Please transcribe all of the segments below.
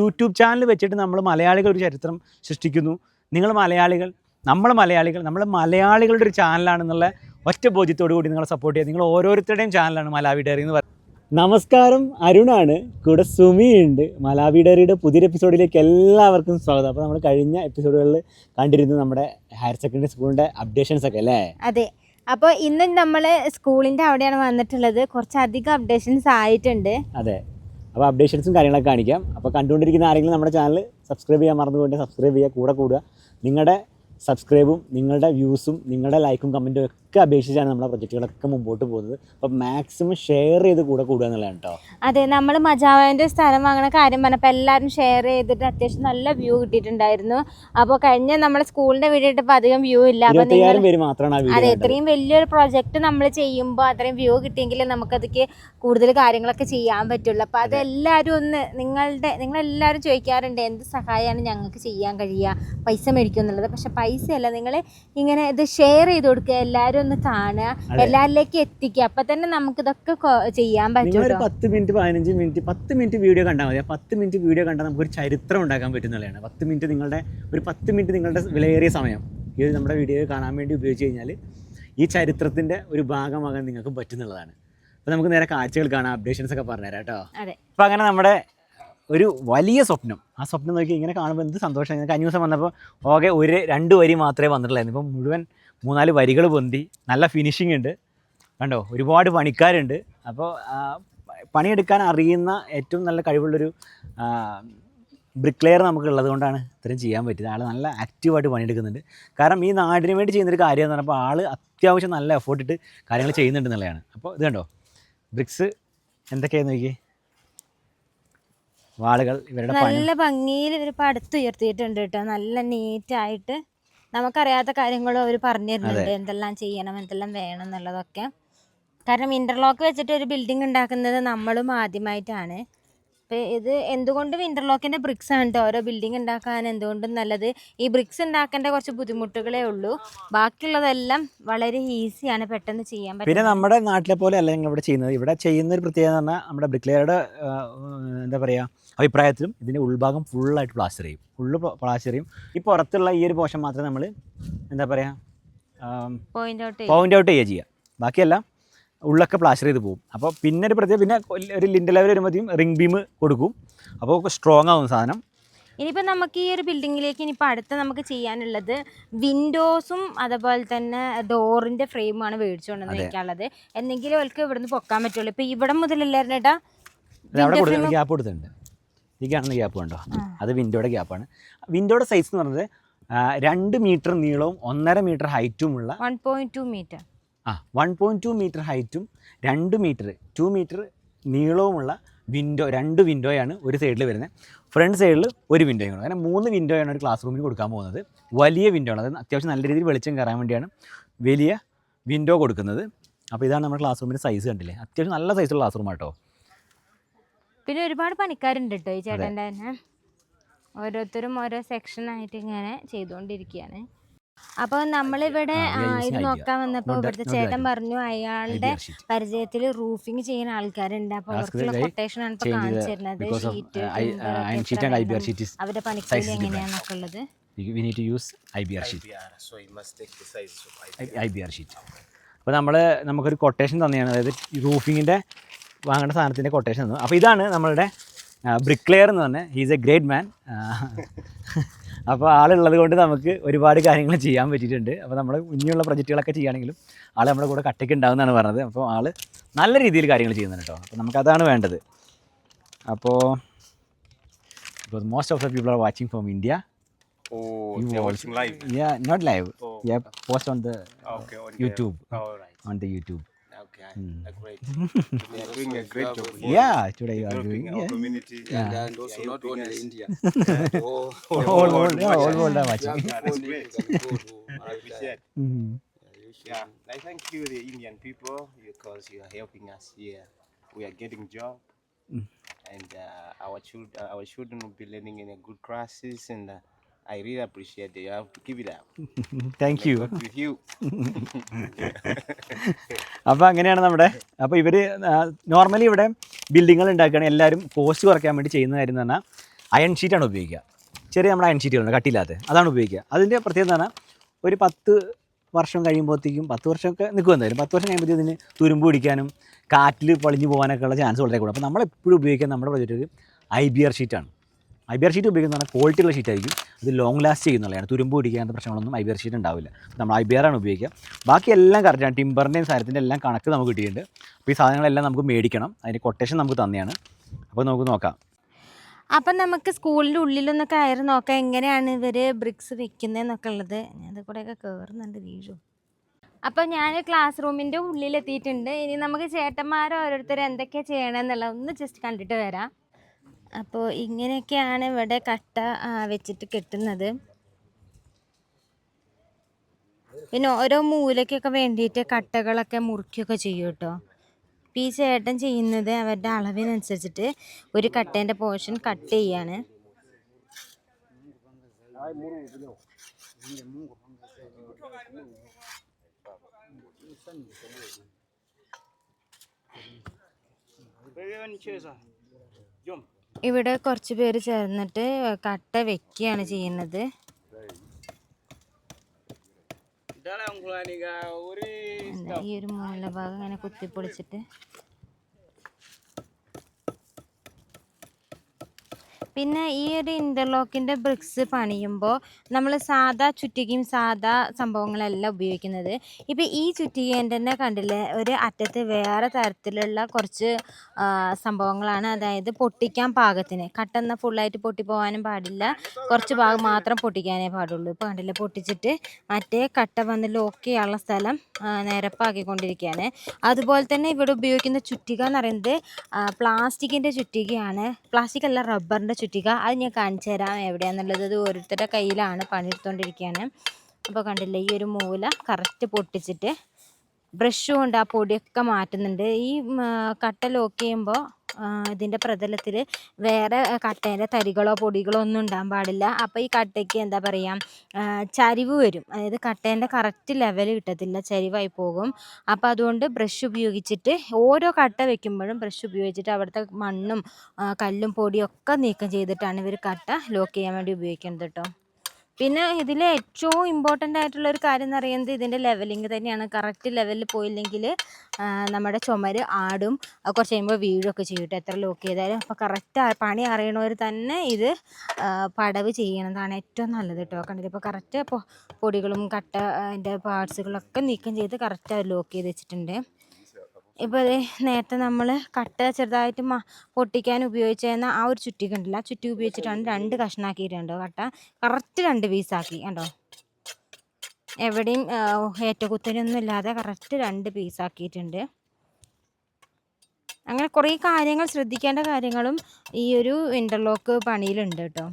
YouTube channel വെച്ചിട്ട് നമ്മൾ മലയാളികൾ ഒരു ചരിത്രം സൃഷ്ടിക്കുന്നു. നിങ്ങൾ മലയാളികൾ നമ്മൾ മലയാളികൾ നമ്മൾ മലയാളികളുടെ ഒരു ചാനലാണെന്നുള്ള ഒറ്റ ബോധ്യത്തോടു കൂടി നിങ്ങളെ സപ്പോർട്ട് ചെയ്യുക. നിങ്ങൾ ഓരോരുത്തരുടെയും ചാനലാണ് മലാവി ഡയറി എന്ന് പറയുന്നത്. നമസ്കാരം അരുണാണ്. കൂടെ ഉണ്ട്. മലാവി ഡയറിയുടെ പുതിയൊരു എപ്പിസോഡിലേക്ക് എല്ലാവർക്കും സ്വാഗതം. അപ്പോൾ നമ്മൾ കഴിഞ്ഞ എപ്പിസോഡുകളിൽ കണ്ടിരുന്നു നമ്മുടെ ഹയർ സെക്കൻഡറി സ്കൂളിന്റെ അപ്ഡേഷൻസ് ഒക്കെ അല്ലേ? അതെ. അപ്പോൾ ഇന്ന് നമ്മൾ സ്കൂളിന്റെ അവിടെയാണ് വന്നിട്ടുള്ളത്. കുറച്ചധികം അപ്ഡേഷൻസ് ആയിട്ടുണ്ട്. അതെ. അപ്പോൾ അപ്ഡേഷൻസും കാര്യങ്ങളൊക്കെ കാണിക്കാം. അപ്പോൾ കണ്ടുകൊണ്ടിരിക്കുന്ന ആരെങ്കിലും നമ്മുടെ ചാനൽ സബ്സ്ക്രൈബ് ചെയ്യാൻ മറന്നുകൊണ്ട് സബ്സ്ക്രൈബ് ചെയ്യുക കൂടെ കൂടുക. നിങ്ങളുടെ സബ്സ്ക്രൈബും നിങ്ങളുടെ വ്യൂസും നിങ്ങളുടെ ലൈക്കും കമന്റും ഒക്കെ അപേക്ഷിച്ചാണ് നമ്മുടെ പ്രൊജക്റ്റുകളൊക്കെ മുമ്പോട്ട് പോകുന്നത്. അപ്പോൾ മാക്സിമം ഷെയർ ചെയ്ത് കൂടെ കൂടുക എന്നുള്ളതാണ് കേട്ടോ അതെ നമ്മൾ മജാവാന്റെ സ്ഥലം വാങ്ങണ കാര്യം പറഞ്ഞപ്പോൾ എല്ലാവരും ഷെയർ ചെയ്തിട്ട് അത്യാവശ്യം നല്ല വ്യൂ കിട്ടിയിട്ടുണ്ടായിരുന്നു. അപ്പോൾ കഴിഞ്ഞ നമ്മുടെ സ്കൂളിന്റെ വീഡിയോ ഇട്ടപ്പോൾ അധികം വ്യൂ ഇല്ല. ഇരുപത്തയ്യായിരം പേര് മാത്രമാണ് അതെ ഇത്രയും വലിയൊരു പ്രൊജക്റ്റ് നമ്മൾ ചെയ്യുമ്പോൾ അത്രയും വ്യൂ കിട്ടിയെങ്കിൽ നമുക്കതൊക്കെ കൂടുതൽ കാര്യങ്ങളൊക്കെ ചെയ്യാൻ പറ്റുള്ളൂ. അപ്പോൾ അതെല്ലാവരും ഒന്ന് നിങ്ങളുടെ നിങ്ങളെല്ലാവരും ചോദിക്കാറുണ്ട് എന്ത് സഹായമാണ് ഞങ്ങൾക്ക് ചെയ്യാൻ കഴിയുക? പൈസ മേടിക്കും എന്നുള്ളത് പക്ഷേ പൈസയല്ല നിങ്ങൾ ഇങ്ങനെ ഇത് ഷെയർ ചെയ്ത് കൊടുക്കുക. എല്ലാവരും ഒന്ന് കാണുക എല്ലാവരിലേക്കും എത്തിക്കുക. അപ്പൊ തന്നെ നമുക്ക് ഇതൊക്കെ ചെയ്യാൻ പറ്റും പത്ത് മിനിറ്റ് പതിനഞ്ച് മിനിറ്റ് പത്ത് മിനിറ്റ് വീഡിയോ കണ്ടാൽ മതി. ആ പത്ത് മിനിറ്റ് വീഡിയോ കണ്ടാൽ നമുക്ക് ഒരു ചരിത്രം ഉണ്ടാക്കാൻ പറ്റുന്നതാണ് പത്ത് മിനിറ്റ് നിങ്ങളുടെ ഒരു പത്ത് മിനിറ്റ് നിങ്ങളുടെ വിലയേറിയ സമയം ഈ ഒരു നമ്മുടെ വീഡിയോ കാണാൻ വേണ്ടി ഉപയോഗിച്ച് കഴിഞ്ഞാൽ ഈ ചരിത്രത്തിന്റെ ഒരു ഭാഗമാകാൻ നിങ്ങൾക്ക് പറ്റുന്നുള്ളതാണ്. അപ്പോൾ നമുക്ക് നേരെ കാഴ്ചകൾ കാണാം അപ്ഡേഷൻസ് ഒക്കെ പറഞ്ഞുതരാം കേട്ടോ. അപ്പോൾ അങ്ങനെ നമ്മുടെ ഒരു വലിയ സ്വപ്നം ആ സ്വപ്നം നോക്കി ഇങ്ങനെ കാണുമ്പോൾ എന്ത് സന്തോഷം. കഴിഞ്ഞ ദിവസം വന്നപ്പോൾ ഓകെ ഒരു രണ്ട് വരി മാത്രമേ വന്നിട്ടുള്ളായിരുന്നു. ഇപ്പം മുഴുവൻ മൂന്നാൽ വരികൾ പൊന്തി. നല്ല ഫിനിഷിംഗ് ഉണ്ട്. കണ്ടോ? ഒരുപാട് പണിക്കാരുണ്ട്. അപ്പോൾ പണിയെടുക്കാൻ അറിയുന്ന ഏറ്റവും നല്ല കഴിവുള്ളൊരു ബ്രിക്ക് ലെയർ നമുക്ക് ഉള്ളത് കൊണ്ടാണ് ഇത്രയും ചെയ്യാൻ പറ്റിയത്. ആൾ നല്ല ആക്റ്റീവായിട്ട് പണിയെടുക്കുന്നുണ്ട്. കാരണം ഈ നാടിന് വേണ്ടി ചെയ്യുന്നൊരു കാര്യം എന്ന് പറഞ്ഞപ്പോൾ ആൾ അത്യാവശ്യം നല്ല എഫേർട്ട് ഇട്ട് കാര്യങ്ങൾ ചെയ്യുന്നുണ്ട് എന്നുള്ളതാണ്. അപ്പോൾ ഇത് കണ്ടോ? ബ്രിക്സ് എന്തൊക്കെയാണെന്ന് നോക്കി വാളുകൾ ഇവരുടെ നല്ല ഭംഗിയിൽ ഇവർ അടുത്ത് ഉയർത്തിയിട്ടുണ്ട് കേട്ടോ. നല്ല നീറ്റായിട്ട് നമുക്കറിയാത്ത കാര്യങ്ങളും അവർ പറഞ്ഞു തരുന്നുണ്ട് എന്തെല്ലാം ചെയ്യണം എന്തെല്ലാം വേണം എന്നുള്ളതൊക്കെ. കാരണം ഇന്റർലോക്ക് വെച്ചിട്ട് ഒരു ബിൽഡിംഗ് ഉണ്ടാക്കുന്നത് നമ്മളും ആദ്യമായിട്ടാണ്. അപ്പോൾ ഇത് എന്തുകൊണ്ടും ഇന്റർലോക്കിന്റെ ബ്രിക്സ് ആണ് കേട്ടോ ഓരോ ബിൽഡിംഗ് ഉണ്ടാക്കാൻ എന്തുകൊണ്ടും നല്ലത്. ഈ ബ്രിക്സ് ഉണ്ടാക്കേണ്ട കുറച്ച് ബുദ്ധിമുട്ടുകളേ ഉള്ളൂ. ബാക്കിയുള്ളതെല്ലാം വളരെ ഈസിയാണ് പെട്ടെന്ന് ചെയ്യാൻ പറ്റും പിന്നെ നമ്മുടെ നാട്ടിലെ പോലെ അല്ല ഞങ്ങൾ ഇവിടെ ചെയ്യുന്നത്. ഇവിടെ ചെയ്യുന്ന ഒരു പ്രത്യേകത എന്ന് പറഞ്ഞാൽ നമ്മുടെ ബ്രിക്ലെയറുടെ എന്താ പറയുക അഭിപ്രായത്തിലും ഇതിന്റെ ഉൾഭാഗം ഫുള്ളായിട്ട് പ്ലാസ്റ്റർ ചെയ്യും. ഫുള്ള് പ്ലാസ്റ്റർ ചെയ്യും. ഈ പുറത്തുള്ള ഈ ഒരു പോർഷൻ മാത്രമേ നമ്മൾ എന്താ പറയുക പോയിന്റ് ഔട്ട് പോയിന്റ് ഔട്ട് ചെയ്യുക ചെയ്യുക. ബാക്കിയെല്ലാം ഉള്ളൊക്കെ പ്ലാസ്റ്റർ ചെയ്ത് പോകും അപ്പോൾ പിന്നെ ഒരു പ്രത്യേക പിന്നെ ഒരു ലിൻഡ് ലെവൽ വരുമ്പോഴത്തേക്കും റിംഗ് ബീം കൊടുക്കും. അപ്പോൾ സ്ട്രോങ് ആവും സാധനം. ഇനിയിപ്പോൾ നമുക്ക് ഈ ഒരു ബിൽഡിങ്ങിലേക്ക് ഇനിയിപ്പോൾ അടുത്ത നമുക്ക് ചെയ്യാനുള്ളത് വിൻഡോസും അതുപോലെ തന്നെ ഡോറിന്റെ ഫ്രെയിമാണ് മേടിച്ചുകൊണ്ടെന്ന് വെക്കാനുള്ളത്. എന്തെങ്കിലും അവർക്ക് ഇവിടുന്ന് പൊക്കാൻ പറ്റുള്ളൂ. ഇപ്പോൾ ഇവിടെ മുതലല്ലായിരുന്നു ഏട്ടാ ഗ്യാപ്പ് കൊടുത്തിട്ടുണ്ട്. ഈ കാണുന്ന ഗ്യാപ്പ് കണ്ടോ? അത് വിൻഡോയുടെ ഗ്യാപ്പാണ് വിൻഡോയുടെ സൈസ് എന്ന് പറഞ്ഞത് രണ്ട് മീറ്റർ നീളവും ഒന്നര metre ഹൈറ്റുമുള്ള one point two metre one point two metre ഹൈറ്റും രണ്ട് മീറ്റർ ടു മീറ്റർ നീളവുമുള്ള വിൻഡോ രണ്ട് വിൻഡോയാണ് ഒരു സൈഡിൽ വരുന്നത്. ഫ്രണ്ട് സൈഡിൽ ഒരു വിൻഡോയും കൂടെ അങ്ങനെ മൂന്ന് വിൻഡോയാണ് ഒരു ക്ലാസ് റൂമിൽ കൊടുക്കാൻ പോകുന്നത്. വലിയ വിൻഡോ ആണ്. അത് അത്യാവശ്യം നല്ല രീതിയിൽ വെളിച്ചം കയറാൻ വേണ്ടിയാണ് വലിയ വിൻഡോ കൊടുക്കുന്നത്. അപ്പോൾ ഇതാണ് നമ്മുടെ ക്ലാസ് റൂമിന്റെ സൈസ് കണ്ടില്ലേ? അത്യാവശ്യം നല്ല സൈസുള്ള ക്ലാസ് റൂം കേട്ടോ പിന്നെ ഒരുപാട് പണിക്കാരുണ്ട് കേട്ടോ ഈ ചേട്ടന്റെ തന്നെ. ഓരോരുത്തരും ഓരോ സെക്ഷനായിട്ട് ഇങ്ങനെ ചെയ്തുകൊണ്ടിരിക്കുകയാണ്. അപ്പോൾ നമ്മളിവിടെ ആ, ഇത് നോക്കാൻ വന്നപ്പോൾ ഇവിടുത്തെ ചേട്ടൻ പറഞ്ഞു അയാളുടെ പരിചയത്തിൽ റൂഫിംഗ് ചെയ്യുന്ന ആൾക്കാരുണ്ട്. അപ്പോൾ അവർക്കുള്ള കൊട്ടേഷൻ ആണ് ഇപ്പോൾ കാണിച്ചു തരുന്നത്. ഷീറ്റ് I- അവരുടെ പണിക്കൂലി എങ്ങനെയാണെന്നൊക്കെ ഉള്ളത് we need to use I B R sheet IBR, so you must take the size of IBR. I B R sheet അപ്പോൾ നമ്മൾ നമുക്കൊരു കൊട്ടേഷൻ തന്നെയാണ്. അതായത് റൂഫിങ്ങിന്റെ വാങ്ങേണ്ട സാധനത്തിന്റെ കൊട്ടേഷൻ തന്നു. അപ്പോൾ ഇതാണ് നമ്മളുടെ ബ്രിക്ക് ലെയർ എന്ന് പറഞ്ഞാൽ ഹീസ് എ ഗ്രേറ്റ് മാൻ അപ്പോൾ ആളുള്ളത് കൊണ്ട് നമുക്ക് ഒരുപാട് കാര്യങ്ങൾ ചെയ്യാൻ പറ്റിയിട്ടുണ്ട്. അപ്പോൾ നമ്മൾ ഇനിയുള്ള പ്രൊജക്റ്റുകളൊക്കെ ചെയ്യുകയാണെങ്കിലും ആൾ നമ്മുടെ കൂടെ കട്ടയ്ക്ക് ഉണ്ടാവുമെന്നാണ് പറഞ്ഞത്. അപ്പോൾ ആൾ നല്ല രീതിയിൽ കാര്യങ്ങൾ ചെയ്യുന്നുണ്ട് കേട്ടോ. അപ്പോൾ നമുക്കതാണ് വേണ്ടത്. അപ്പോൾ because most of the people are watching from India not live post on the YouTube on the live. Yeah, post on Okay, on YouTube. The, all right. on the YouTube. Okay, Hmm. uh, great. they are doing a great job. for Yeah, today you are developing doing. our Yeah. community. Yeah. and also not only India. all, All, all all, yeah, all watching. world are you Yeah, that's great. you can go to I appreciate. Mhm. Yeah, you should. Yeah, I thank you, the Indian people, because you are helping us here. We are getting job, Mm. and uh, our children, our children will be learning in a good classes, and uh, I really appreciate that. You have to keep it up. Thank you. With you. അപ്പോൾ അങ്ങനെയാണ് നമ്മുടെ അപ്പോൾ ഇവർ normally ഇവിടെ ബിൽഡിങ്ങുകൾ ഉണ്ടാക്കുകയാണ് എല്ലാവരും cost കുറയ്ക്കാൻ വേണ്ടി ചെയ്യുന്ന കാര്യം എന്ന് പറഞ്ഞാൽ അയൺ ഷീറ്റാണ് ഉപയോഗിക്കുക ചെറിയ നമ്മുടെ അയൺ ഷീറ്റുകളുണ്ട് കട്ടിയില്ലാത്ത അതാണ് ഉപയോഗിക്കുക അതിന്റെ പ്രത്യേകത എന്ന് പറഞ്ഞാൽ ഒരു പത്ത് വർഷം കഴിയുമ്പോഴത്തേക്കും പത്ത് വർഷമൊക്കെ നിൽക്കും എന്തായാലും പത്ത് വർഷം കഴിയുമ്പോഴത്തേക്കും ഇതിന് തുരുമ്പ് പിടിക്കാനും കാറ്റിൽ പൊളിഞ്ഞു പോകാനൊക്കെ ഉള്ള ചാൻസ് വളരെ കൂടുതൽ അപ്പോൾ നമ്മളെപ്പോഴും ഉപയോഗിക്കുക നമ്മുടെ പ്രൊജക്റ്റ് ഐ ബി ആർ ഷീറ്റാണ് ഐ ബി ഷീറ്റ് ഉപയോഗിക്കുന്ന പറഞ്ഞാൽ ക്വാളിറ്റി ഉള്ള ഷീറ്റ് ആയിരിക്കും. അത് ലോങ് ലാസ്റ്റ് ചെയ്യുന്നുള്ളതാണ്. തുരുമ്പ് പിടിക്കാത്ത പ്രശ്നങ്ങളൊന്നും ഐ ബി ഷീറ്റ് ഉണ്ടാവില്ല. നമ്മൾ ഐ ബി ആർ ആണ് ഉപയോഗിക്കുക. ബാക്കി എല്ലാം കറക്റ്റാണ് ടിമ്പറിന്റെയും സാരത്തിന്റെ എല്ലാം കണക്ക് നമുക്ക് കിട്ടിയിട്ടുണ്ട്. അപ്പോൾ ഈ സാധനങ്ങളെല്ലാം നമുക്ക് മേടിക്കണം. അതിന്റെ കൊട്ടേഷൻ നമുക്ക് തന്നെയാണ്. അപ്പോൾ നമുക്ക് നോക്കാം. അപ്പം നമുക്ക് സ്കൂളിന്റെ ഉള്ളിലൊന്നൊക്കെ കയറി നോക്കാം. എങ്ങനെയാണ് ഇവർ ബ്രിക്സ് വെക്കുന്നതെന്നൊക്കെ ഉള്ളത്. ഞാൻ കൂടെയൊക്കെ കയറുന്നുണ്ട് വീഴും. അപ്പം ഞാൻ ക്ലാസ് റൂമിന്റെ ഉള്ളിലെത്തിയിട്ടുണ്ട്. ഇനി നമുക്ക് ചേട്ടന്മാർ ഓരോരുത്തർ എന്തൊക്കെയാണ് ചെയ്യണമെന്നുള്ളത് ഒന്ന് ജസ്റ്റ് കണ്ടിട്ട് വരാം. അപ്പോൾ ഇങ്ങനെയൊക്കെയാണ് ഇവിടെ കട്ട വെച്ചിട്ട് കെട്ടുന്നത്. പിന്നെ ഓരോ മൂലയ്ക്കൊക്കെ വേണ്ടിയിട്ട് കട്ടകളൊക്കെ മുറിക്കുകയൊക്കെ ചെയ്യും കേട്ടോ. ഇപ്പോൾ ഈ ചേട്ടൻ ചെയ്യുന്നത് അവരുടെ അളവിനനുസരിച്ചിട്ട് ഒരു കട്ടേന്റെ പോർഷൻ കട്ട് ചെയ്യാണ്. ഇവിടെ കുറച്ച് പേര് ചേർന്നിട്ട് കട്ട വെക്കുകയാണ് ചെയ്യുന്നത്. ഈ ഒരു മൂലഭാഗം ഇങ്ങനെ കുത്തിപ്പൊളിച്ചിട്ട് പിന്നെ ഈ ഒരു ഇന്റർലോക്കിന്റെ ബ്രിക്സ് പണിയുമ്പോൾ നമ്മൾ സാധാ ചുറ്റികയും സാധാ സംഭവങ്ങളല്ല ഉപയോഗിക്കുന്നത്. ഇപ്പോൾ ഈ ചുറ്റികേന്റെ തന്നെ കണ്ടില്ലേ ഒരു അറ്റത്ത് വേറെ തരത്തിലുള്ള കുറച്ച് സംഭവങ്ങളാണ്. അതായത് പൊട്ടിക്കാൻ പാകത്തിന്. കട്ടെന്ന ഫുള്ളായിട്ട് പൊട്ടിപ്പോകാനും പാടില്ല. കുറച്ച് ഭാഗം മാത്രം പൊട്ടിക്കാനേ പാടുള്ളൂ. ഇപ്പോൾ കണ്ടില്ലേ പൊട്ടിച്ചിട്ട് മറ്റേ കട്ട വന്ന് ലോക്ക് ചെയ്യാനുള്ള സ്ഥലം നിരപ്പാക്കിക്കൊണ്ടിരിക്കുകയാണ് അതുപോലെ തന്നെ ഇവിടെ ഉപയോഗിക്കുന്ന ചുറ്റിക എന്ന് പറയുന്നത് പ്ലാസ്റ്റിക്കിന്റെ ചുറ്റികയാണ്. പ്ലാസ്റ്റിക് അല്ല റബ്ബറിന്റെ ചുറ്റിക അത് ഞാൻ കാണിച്ചു തരാം എവിടെയാണെന്നുള്ളത് ഇത് ഓരോരുത്തരുടെ കയ്യിലാണ് പണിയെടുത്തുകൊണ്ടിരിക്കുകയാണ് അപ്പോൾ കണ്ടില്ലേ ഈ ഒരു മൂല കറക്റ്റ് പൊട്ടിച്ചിട്ട് ബ്രഷ് കൊണ്ട് ആ പൊടിയൊക്കെ മാറ്റുന്നുണ്ട്. ഈ കട്ട ലോക്ക് ചെയ്യുമ്പോൾ ഇതിന്റെ പ്രതലത്തിൽ വേറെ കട്ടേന്റെ തരികളോ പൊടികളോ ഒന്നും ഉണ്ടാകാൻ പാടില്ല. അപ്പോൾ ഈ കട്ടയ്ക്ക് എന്താ പറയുക ചരിവ് വരും. അതായത് കട്ടേന്റെ കറക്റ്റ് ലെവൽ കിട്ടത്തില്ല ചരിവായി പോകും. അപ്പോൾ അതുകൊണ്ട് ബ്രഷ് ഉപയോഗിച്ചിട്ട് ഓരോ കട്ട വെക്കുമ്പോഴും ബ്രഷ് ഉപയോഗിച്ചിട്ട് അവിടുത്തെ മണ്ണും കല്ലും പൊടിയൊക്കെ നീക്കം ചെയ്തിട്ടാണ് ഇവർ കട്ട ലോക്ക് ചെയ്യാൻ വേണ്ടി ഉപയോഗിക്കുന്നത് കേട്ടോ പിന്നെ ഇതിൽ ഏറ്റവും ഇമ്പോർട്ടന്റ് ആയിട്ടുള്ള ഒരു കാര്യം എന്ന് പറയുന്നത് ഇതിന്റെ ലെവലിംഗ് തന്നെയാണ്. കറക്റ്റ് ലെവലിൽ പോയില്ലെങ്കിൽ നമ്മുടെ ചുമര് ആടും കുറച്ച് കഴിയുമ്പോൾ വീഴൊക്കെ ചെയ്യും കേട്ടോ എത്ര ലോക്ക് ചെയ്താലും. അപ്പോൾ കറക്റ്റ് പണി അറിയണവർ തന്നെ ഇത് പടവ് ചെയ്യണതാണ് ഏറ്റവും നല്ലത് കേട്ടോ കണ്ടത് ഇപ്പോൾ കറക്റ്റ് പൊടികളും കട്ട അതിന്റെ പാർട്സുകളൊക്കെ നീക്കം ചെയ്ത് കറക്റ്റ് ലോക്ക് ചെയ്ത് വെച്ചിട്ടുണ്ട്. ഇപ്പോൾ അതേ നേരത്തെ നമ്മൾ കട്ട ചെറുതായിട്ട് പൊട്ടിക്കാൻ ഉപയോഗിച്ചിരുന്ന ആ ഒരു ചുറ്റി കണ്ടില്ല? ചുറ്റി ഉപയോഗിച്ചിട്ടാണ് രണ്ട് കഷ്ണാക്കിയിട്ടുണ്ടോ കട്ട. കറക്റ്റ് രണ്ട് പീസാക്കി കണ്ടോ? എവിടെയും ഏറ്റക്കുത്തലൊന്നും ഇല്ലാതെ കറക്റ്റ് രണ്ട് പീസാക്കിയിട്ടുണ്ട്. അങ്ങനെ കുറേ കാര്യങ്ങൾ ശ്രദ്ധിക്കേണ്ട കാര്യങ്ങളും ഈ ഒരു ഇന്റർലോക്ക് പണിയിലുണ്ട് കേട്ടോ.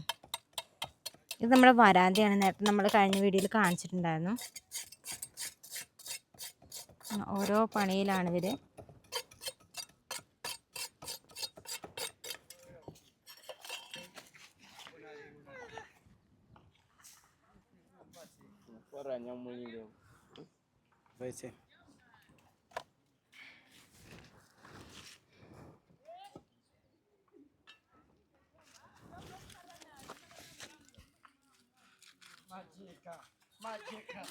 ഇത് നമ്മുടെ വരാന്തയാണ്. നേരത്തെ നമ്മൾ കഴിഞ്ഞ വീഡിയോയിൽ കാണിച്ചിട്ടുണ്ടായിരുന്നു. estranho, é um moinho. Vai ser. Magica, magica.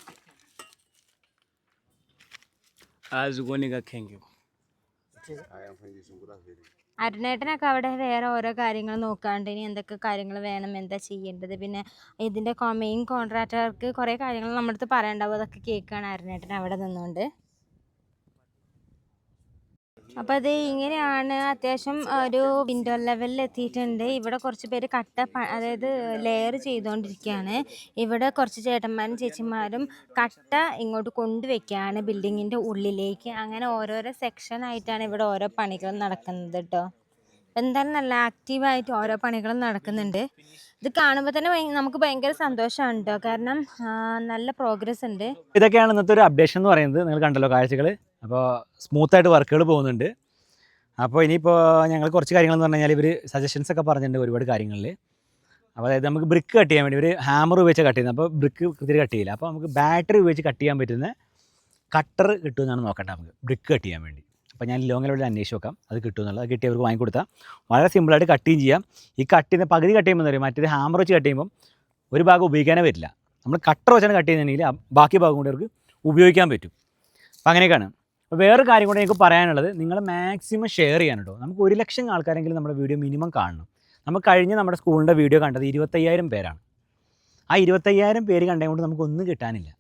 Azugonika, ah, thank you. I ah, am é finding some good അരുണേട്ടനൊക്കെ അവിടെ വേറെ ഓരോ കാര്യങ്ങൾ നോക്കാണ്ട് ഇനി എന്തൊക്കെ കാര്യങ്ങൾ വേണം എന്താ ചെയ്യേണ്ടത്? പിന്നെ ഇതിന്റെ മെയിൻ കോൺട്രാക്ടർക്ക് കുറേ കാര്യങ്ങൾ നമ്മുടെ അടുത്ത് പറയാനുണ്ടാവും അതൊക്കെ കേൾക്കുകയാണ് അരുണേട്ടൻ അവിടെ നിന്നുകൊണ്ട്. അപ്പോൾ അത് ഇങ്ങനെയാണ് അത്യാവശ്യം ഒരു വിൻഡോ ലെവലിൽ എത്തിയിട്ടുണ്ട്. ഇവിടെ കുറച്ച് പേര് കട്ട അതായത് ലെയർ ചെയ്തുകൊണ്ടിരിക്കുകയാണ് ഇവിടെ കുറച്ച് ചേട്ടന്മാരും ചേച്ചിമാരും കട്ട ഇങ്ങോട്ട് കൊണ്ടുവയ്ക്കുകയാണ് ബിൽഡിങ്ങിന്റെ ഉള്ളിലേക്ക്. അങ്ങനെ ഓരോരോ സെക്ഷൻ ആയിട്ടാണ് ഇവിടെ ഓരോ പണികളും നടക്കുന്നത് കേട്ടോ എന്തായാലും നല്ല ആക്റ്റീവായിട്ട് ഓരോ പണികളും നടക്കുന്നുണ്ട്. ഇത് കാണുമ്പോൾ തന്നെ നമുക്ക് ഭയങ്കര സന്തോഷമാണ് കേട്ടോ കാരണം നല്ല പ്രോഗ്രസ് ഉണ്ട്. ഇതൊക്കെയാണ് ഇന്നത്തെ ഒരു അപ്ഡേഷൻ എന്ന് പറയുന്നത്. നിങ്ങൾ കണ്ടല്ലോ കാഴ്ചകൾ അപ്പോൾ സ്മൂത്തായിട്ട് വർക്കുകൾ പോകുന്നുണ്ട്. അപ്പോൾ ഇനിയിപ്പോൾ ഞങ്ങൾ കുറച്ച് കാര്യങ്ങളെന്ന് പറഞ്ഞു കഴിഞ്ഞാൽ ഇവർ സജഷൻസ് ഒക്കെ പറഞ്ഞിട്ടുണ്ട് ഒരുപാട് കാര്യങ്ങളിൽ അപ്പോൾ അതായത് നമുക്ക് ബ്രിക്ക് കട്ട് ചെയ്യാൻ വേണ്ടി ഒരു ഹാമർ ഉപയോഗിച്ച് കട്ട് ചെയ്യുന്നത്. അപ്പോൾ ബ്രിക്ക് കൃത്യമായിട്ട് കട്ട് ചെയ്യില്ല. അപ്പോൾ നമുക്ക് ബാറ്ററി ഉപയോഗിച്ച് കട്ട് ചെയ്യാൻ പറ്റുന്ന കട്ടർ കിട്ടുമെന്നാണ് നോക്കട്ടെ നമുക്ക്. ബ്രിക്ക് കട്ട് ചെയ്യാൻ വേണ്ടി. അപ്പോൾ ഞാൻ ലോങ്ങിലൂടെ അന്വേഷിച്ച് നോക്കാം. അത് കിട്ടുമെന്നുള്ളത് അത് കിട്ടിയവർക്ക് വാങ്ങിക്കൊടുത്താൽ വളരെ സിമ്പിളായിട്ട് കട്ട് ചെയ്യും ചെയ്യാം. ഈ കട്ട് ചെയ്യുന്ന പകുതി കട്ട് ചെയ്യുമ്പോൾ അറിയാം മറ്റേത് ഹാമർ വെച്ച് കട്ട് ചെയ്യുമ്പോൾ ഒരു ഭാഗം ഉപയോഗിക്കാനേ പറ്റില്ല. നമ്മൾ കട്ടർ വെച്ചാണ് കട്ട് ചെയ്യുന്നതെങ്കിൽ ബാക്കി ഭാഗം കൂടി അവർക്ക് ഉപയോഗിക്കാൻ പറ്റും. അപ്പോൾ അങ്ങനെയൊക്കെയാണ്. അപ്പോൾ വേറൊരു കാര്യം കൂടെ എനിക്ക് പറയാനുള്ളത്. നിങ്ങൾ മാക്സിമം ഷെയർ ചെയ്യാൻ കേട്ടോ നമുക്ക് ഒരു ലക്ഷം ആൾക്കാരെങ്കിലും നമ്മുടെ വീഡിയോ മിനിമം കാണണം. നമുക്ക് കഴിഞ്ഞ നമ്മുടെ സ്കൂളിന്റെ വീഡിയോ കണ്ടത് ഇരുപത്തയ്യായിരം പേരാണ്. ആ ഇരുപത്തയ്യായിരം പേര് കണ്ടതുകൊണ്ട് നമുക്കൊന്നും കിട്ടാനില്ല.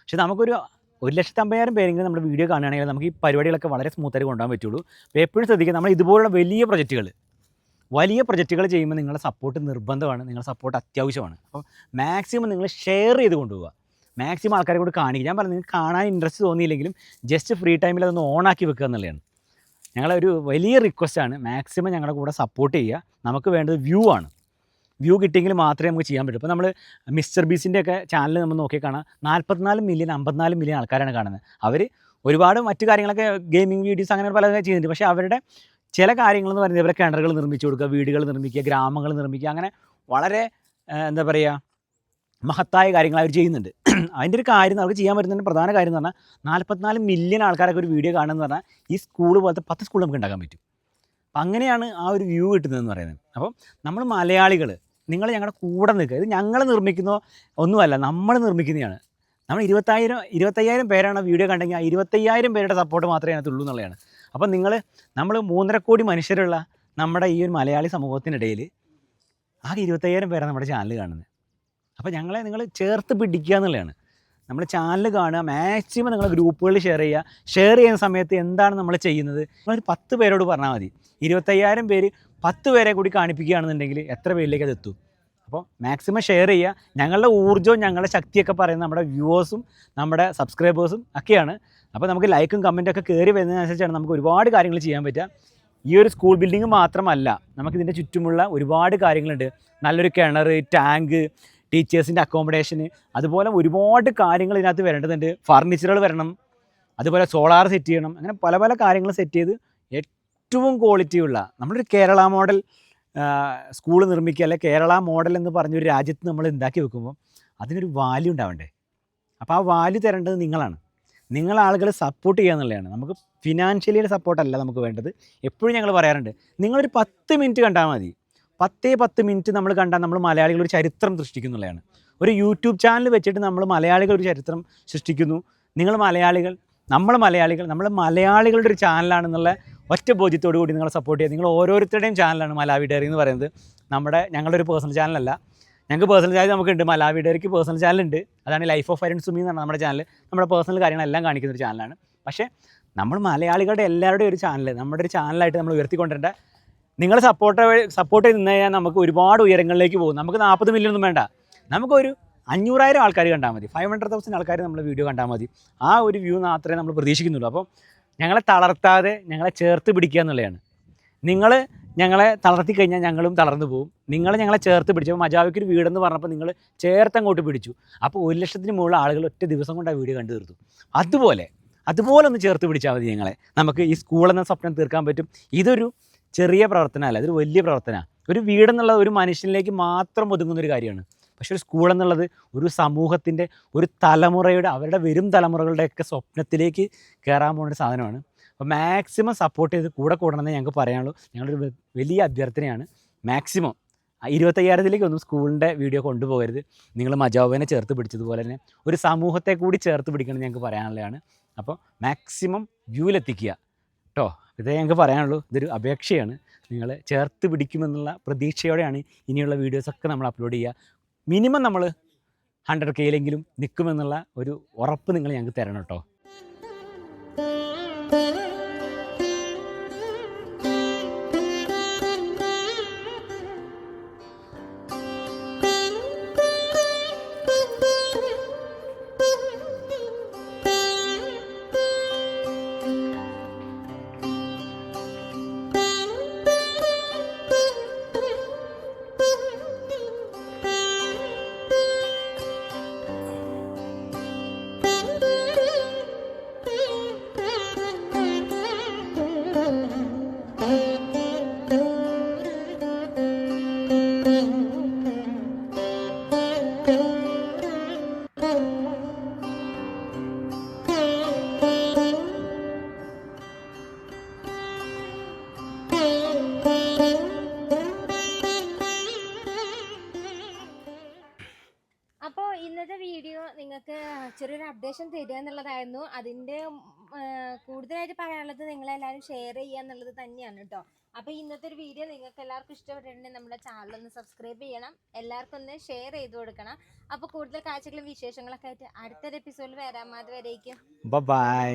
പക്ഷെ നമുക്കൊരു ഒരു ലക്ഷത്തി അമ്പതിനായിരം പേരെങ്കിലും നമ്മുടെ വീഡിയോ കാണുകയാണെങ്കിൽ നമുക്ക് ഈ പരിപാടികളൊക്കെ വളരെ സ്മൂത്തായിട്ട് കൊണ്ടുപോകാൻ പറ്റുള്ളൂ. അപ്പോൾ എപ്പോഴും ശ്രദ്ധിക്കുക നമ്മൾ ഇതുപോലുള്ള വലിയ പ്രൊജക്റ്റുകൾ വലിയ പ്രൊജക്റ്റുകൾ ചെയ്യുമ്പോൾ നിങ്ങളുടെ സപ്പോർട്ട് നിർബന്ധമാണ്. നിങ്ങളുടെ സപ്പോർട്ട് അത്യാവശ്യമാണ്. അപ്പോൾ മാക്സിമം നിങ്ങൾ ഷെയർ ചെയ്ത് കൊണ്ടുപോകുക മാക്സിമം ആൾക്കാരെ കൂടി കാണിക്കുക ഞാൻ പറഞ്ഞു നിങ്ങൾക്ക് കാണാൻ ഇൻട്രസ്റ്റ് തോന്നിയില്ലെങ്കിലും ജസ്റ്റ് ഫ്രീ ടൈമിൽ അതൊന്ന് ആക്കി വെക്കുക എന്നുള്ളതാണ്. ഞങ്ങളെ ഒരു വലിയ റിക്വസ്റ്റാണ് മാക്സിമം ഞങ്ങളുടെ കൂടെ സപ്പോർട്ട് ചെയ്യുക. നമുക്ക് വേണ്ടത് വ്യൂ ആണ്. വ്യൂ കിട്ടിയെങ്കിൽ മാത്രമേ നമുക്ക് ചെയ്യാൻ പറ്റൂ. ഇപ്പോൾ നമ്മൾ മിസ്റ്റർ ബീസിന്റെ ഒക്കെ ചാനൽ നമ്മൾ നോക്കി കാണാം. നാൽപ്പത്തിനാല് മില്യൺ അമ്പത്തിനാല് മില്യൺ ആൾക്കാരാണ് കാണുന്നത്. അവർ ഒരുപാട് മറ്റു കാര്യങ്ങളൊക്കെ ഗെയിമിംഗ് വീഡിയോസ് അങ്ങനെ പല ചെയ്യുന്നുണ്ട്. പക്ഷേ അവരുടെ ചില കാര്യങ്ങളെന്ന് പറയുന്നത് ഇവരെ കിണറുകൾ നിർമ്മിച്ചു കൊടുക്കുക വീടുകൾ നിർമ്മിക്കുക ഗ്രാമങ്ങൾ നിർമ്മിക്കുക അങ്ങനെ വളരെ എന്താ പറയുക മഹത്തായ കാര്യങ്ങൾ അവർ ചെയ്യുന്നുണ്ട്. അതിന്റെ ഒരു കാര്യം നമുക്ക് ചെയ്യാൻ പറ്റുന്നതിന്റെ പ്രധാന കാര്യം എന്ന് പറഞ്ഞാൽ നാൽപ്പത്തിനാല് മില്യൺ ആൾക്കാരൊക്കെ ഒരു വീഡിയോ കാണുമെന്ന് പറഞ്ഞാൽ ഈ സ്കൂൾ പോലത്തെ പത്ത് സ്കൂൾ നമുക്ക് ഉണ്ടാക്കാൻ പറ്റും. അപ്പം അങ്ങനെയാണ് ആ ഒരു വ്യൂ കിട്ടുന്നതെന്ന് പറയുന്നത്. അപ്പം നമ്മൾ മലയാളികൾ നിങ്ങൾ ഞങ്ങളുടെ കൂടെ നിൽക്കുക. ഇത് ഞങ്ങൾ നിർമ്മിക്കുന്നോ ഒന്നുമല്ല നമ്മൾ നിർമ്മിക്കുന്നതാണ്. നമ്മൾ ഇരുപത്തായിരം ഇരുപത്തയ്യായിരം പേരാണ് വീഡിയോ കണ്ടെങ്കിൽ ആ ഇരുപത്തയ്യായിരം പേരുടെ സപ്പോർട്ട് മാത്രമേ അതിനകത്തുള്ളൂ എന്നുള്ളതാണ്. അപ്പം നിങ്ങൾ നമ്മൾ മൂന്നര കോടി മനുഷ്യരുള്ള നമ്മുടെ ഈ ഒരു മലയാളി സമൂഹത്തിനിടയിൽ ആകെ ഇരുപത്തയ്യായിരം പേരാണ് നമ്മുടെ ചാനൽ കാണുന്നത്. അപ്പോൾ ഞങ്ങളെ നിങ്ങൾ ചേർത്ത് പിടിക്കുക എന്നുള്ളതാണ്. നമ്മുടെ ചാനൽ കാണുക മാക്സിമം നിങ്ങൾ ഗ്രൂപ്പുകളിൽ ഷെയർ ചെയ്യുക. ഷെയർ ചെയ്യുന്ന സമയത്ത് എന്താണ് നമ്മൾ ചെയ്യുന്നത്? നിങ്ങളൊരു പത്ത് പേരോട് പറഞ്ഞാൽ മതി. ഇരുപത്തയ്യായിരം പേര് പത്ത് പേരെ കൂടി കാണിപ്പിക്കുകയാണെന്നുണ്ടെങ്കിൽ എത്ര പേരിലേക്ക് അത് എത്തും? അപ്പോൾ മാക്സിമം ഷെയർ ചെയ്യുക. ഞങ്ങളുടെ ഊർജവും ഞങ്ങളുടെ ശക്തിയൊക്കെ പറയുന്നത് നമ്മുടെ വ്യൂവേഴ്സും നമ്മുടെ സബ്സ്ക്രൈബേഴ്സും ഒക്കെയാണ്. അപ്പോൾ നമുക്ക് ലൈക്കും കമന്റും ഒക്കെ കയറി വരുന്നതിനനുസരിച്ചാണ് നമുക്ക് ഒരുപാട് കാര്യങ്ങൾ ചെയ്യാൻ പറ്റുക. ഈ ഒരു സ്കൂൾ ബിൽഡിംഗ് മാത്രമല്ല നമുക്കിതിന്റെ ചുറ്റുമുള്ള ഒരുപാട് കാര്യങ്ങളുണ്ട്. നല്ലൊരു കിണർ ടാങ്ക് ടീച്ചേഴ്സിന്റെ അക്കോമഡേഷന് അതുപോലെ ഒരുപാട് കാര്യങ്ങൾ ഇതിനകത്ത് വരേണ്ടതുണ്ട്. ഫർണിച്ചറുകൾ വരണം അതുപോലെ സോളാർ സെറ്റ് ചെയ്യണം അങ്ങനെ പല പല കാര്യങ്ങൾ സെറ്റ് ചെയ്ത് ഏറ്റവും ക്വാളിറ്റിയുള്ള നമ്മളൊരു കേരള മോഡൽ സ്കൂൾ നിർമ്മിക്കുക അല്ലെ കേരള മോഡൽ എന്ന് പറഞ്ഞൊരു രാജ്യത്ത് നമ്മൾ ഉണ്ടാക്കി വെക്കുമ്പോൾ അതിനൊരു വാല്യൂ ഉണ്ടാവണ്ടേ? അപ്പോൾ ആ വാല്യൂ തരേണ്ടത് നിങ്ങളാണ്. നിങ്ങൾ ആളുകൾ സപ്പോർട്ട് ചെയ്യുക എന്നുള്ളതാണ്. നമുക്ക് ഫിനാൻഷ്യലിയുടെ സപ്പോർട്ടല്ല നമുക്ക് വേണ്ടത്. എപ്പോഴും ഞങ്ങൾ പറയാറുണ്ട് നിങ്ങളൊരു പത്ത് മിനിറ്റ് കണ്ടാൽ മതി. പത്തേ പത്ത് മിനിറ്റ് നമ്മൾ കണ്ടാൽ നമ്മൾ മലയാളികൾ ഒരു ചരിത്രം സൃഷ്ടിക്കുന്നുള്ളതാണ്. ഒരു യൂട്യൂബ് ചാനൽ വെച്ചിട്ട് നമ്മൾ മലയാളികൾ ഒരു ചരിത്രം സൃഷ്ടിക്കുന്നു. നിങ്ങൾ മലയാളികൾ നമ്മൾ മലയാളികൾ നമ്മൾ മലയാളികളുടെ ഒരു ചാനലാണെന്നുള്ള ഒറ്റ ബോധ്യത്തോടു കൂടി നിങ്ങളെ സപ്പോർട്ട് ചെയ്യുക. നിങ്ങൾ ഓരോരുത്തരുടെയും ചാനലാണ് മലാവി ഡയറി എന്ന് പറയുന്നത്. നമ്മുടെ ഞങ്ങളുടെ ഒരു പേഴ്സണൽ ചാനലല്ല ഞങ്ങൾക്ക് പേഴ്സണൽ ചാനൽ നമുക്കുണ്ട്. മലാവി ഡയറിക്ക് പേഴ്സണൽ ചാനലുണ്ട് അതാണ് ലൈഫ് ഓഫ് അരുൺ സുമി എന്നാണ് നമ്മുടെ ചാനൽ നമ്മുടെ പേഴ്സണൽ കാര്യങ്ങളെല്ലാം കാണിക്കുന്ന ഒരു ചാനലാണ് പക്ഷേ നമ്മൾ മലയാളികളുടെ എല്ലാവരുടെയും ഒരു ചാനൽ നമ്മുടെ ഒരു ചാനലായിട്ട് നമ്മൾ ഉയർത്തിക്കൊണ്ടിരേണ്ട നിങ്ങൾ സപ്പോർട്ട് സപ്പോർട്ട് ചെയ്ത് നിന്ന് കഴിഞ്ഞാൽ നമുക്ക് ഒരുപാട് ഉയരങ്ങളിലേക്ക് പോകും. നമുക്ക് നാൽപ്പത് മില്യൺ ഒന്നും വേണ്ട. നമുക്കൊരു അഞ്ഞൂറായിരം ആൾക്കാർ കണ്ടാൽ മതി. ഫൈവ് ഹൺഡ്രഡ് തൗസൻഡ് ആൾക്കാർ നമ്മൾ വീഡിയോ കണ്ടാൽ മതി. ആ ഒരു വ്യൂ മാത്രമേ നമ്മൾ പ്രതീക്ഷിക്കുന്നുള്ളൂ. അപ്പം ഞങ്ങളെ തളർത്താതെ ഞങ്ങളെ ചേർത്ത് പിടിക്കുക എന്നുള്ളതാണ്. നിങ്ങൾ ഞങ്ങളെ തളർത്തി കഴിഞ്ഞാൽ ഞങ്ങളും തളർന്നു പോകും. നിങ്ങൾ ഞങ്ങളെ ചേർത്ത് പിടിച്ചപ്പോൾ മജാവിക്ക് ഒരു വീടെന്ന് പറഞ്ഞപ്പോൾ നിങ്ങൾ ചേർത്ത് അങ്ങോട്ട് പിടിച്ചു. അപ്പോൾ ഒരു ലക്ഷത്തിന് മുകളിൽ ആളുകൾ ഒറ്റ ദിവസം കൊണ്ട് ആ വീഡിയോ കണ്ടു തീർത്തു. അതുപോലെ അതുപോലെ ഒന്ന് ചേർത്ത് പിടിച്ചാൽ മതി ഞങ്ങളെ. നമുക്ക് ഈ സ്കൂളെന്ന സ്വപ്നം തീർക്കാൻ പറ്റും. ഇതൊരു ചെറിയ പ്രവർത്തനമല്ല അതൊരു വലിയ പ്രവർത്തനമാണ്. ഒരു വീടെന്നുള്ളത് ഒരു മനുഷ്യനിലേക്ക് മാത്രം ഒതുങ്ങുന്ന ഒരു കാര്യമാണ്. പക്ഷെ ഒരു സ്കൂൾ എന്നുള്ളത് ഒരു സമൂഹത്തിന്റെ ഒരു തലമുറയുടെ അവരുടെ വരും തലമുറകളുടെയൊക്കെ സ്വപ്നത്തിലേക്ക് കയറാൻ പോകുന്ന ഒരു സാധനമാണ്. അപ്പോൾ മാക്സിമം സപ്പോർട്ട് ചെയ്ത് കൂടെ കൂടണമെന്ന് ഞങ്ങൾക്ക് പറയാനുള്ളൂ. ഞങ്ങളൊരു വലിയ അഭ്യർത്ഥനയാണ്. മാക്സിമം ഇരുപത്തയ്യായിരത്തിലേക്ക് ഒന്നും സ്കൂളിന്റെ വീഡിയോ കൊണ്ടുപോകരുത്. നിങ്ങൾ മജാബിനെ ചേർത്ത് പിടിച്ചതുപോലെ തന്നെ ഒരു സമൂഹത്തെ കൂടി ചേർത്ത് പിടിക്കണം ഞങ്ങൾക്ക് പറയാനുള്ളതാണ്. അപ്പോൾ മാക്സിമം വ്യൂവിലെത്തിക്കുക കേട്ടോ? ഇതേ ഞങ്ങൾക്ക് പറയാനുള്ളൂ ഇതൊരു അപേക്ഷയാണ്. നിങ്ങൾ ചേർത്ത് പിടിക്കുമെന്നുള്ള പ്രതീക്ഷയോടെയാണ് ഇനിയുള്ള വീഡിയോസൊക്കെ നമ്മൾ അപ്ലോഡ് ചെയ്യുക. മിനിമം നമ്മൾ ഹൺഡ്രഡ് കെയിലെങ്കിലും നിൽക്കുമെന്നുള്ള ഒരു ഉറപ്പ് നിങ്ങൾ ഞങ്ങൾക്ക് തരണം കേട്ടോ. ചെറിയൊരു അപ്ഡേഷൻ തരിക എന്നുള്ളതായിരുന്നു. അതിന്റെ കൂടുതലായിട്ട് പറയാനുള്ളത് നിങ്ങൾ എല്ലാവരും ഷെയർ ചെയ്യുക എന്നുള്ളത് തന്നെയാണ് കേട്ടോ അപ്പോൾ ഇന്നത്തെ ഒരു വീഡിയോ നിങ്ങൾക്ക് എല്ലാവർക്കും ഇഷ്ടപ്പെട്ടിട്ടുണ്ടെങ്കിൽ നമ്മുടെ ചാനൽ ഒന്ന് സബ്സ്ക്രൈബ് ചെയ്യണം. എല്ലാവർക്കും ഒന്ന് ഷെയർ ചെയ്ത് കൊടുക്കണം. അപ്പോൾ കൂടുതൽ കാഴ്ചകളും വിശേഷങ്ങളൊക്കെ ആയിട്ട് അടുത്തൊരു എപ്പിസോഡിൽ വരാമാതിരി വരേക്കും ബൈ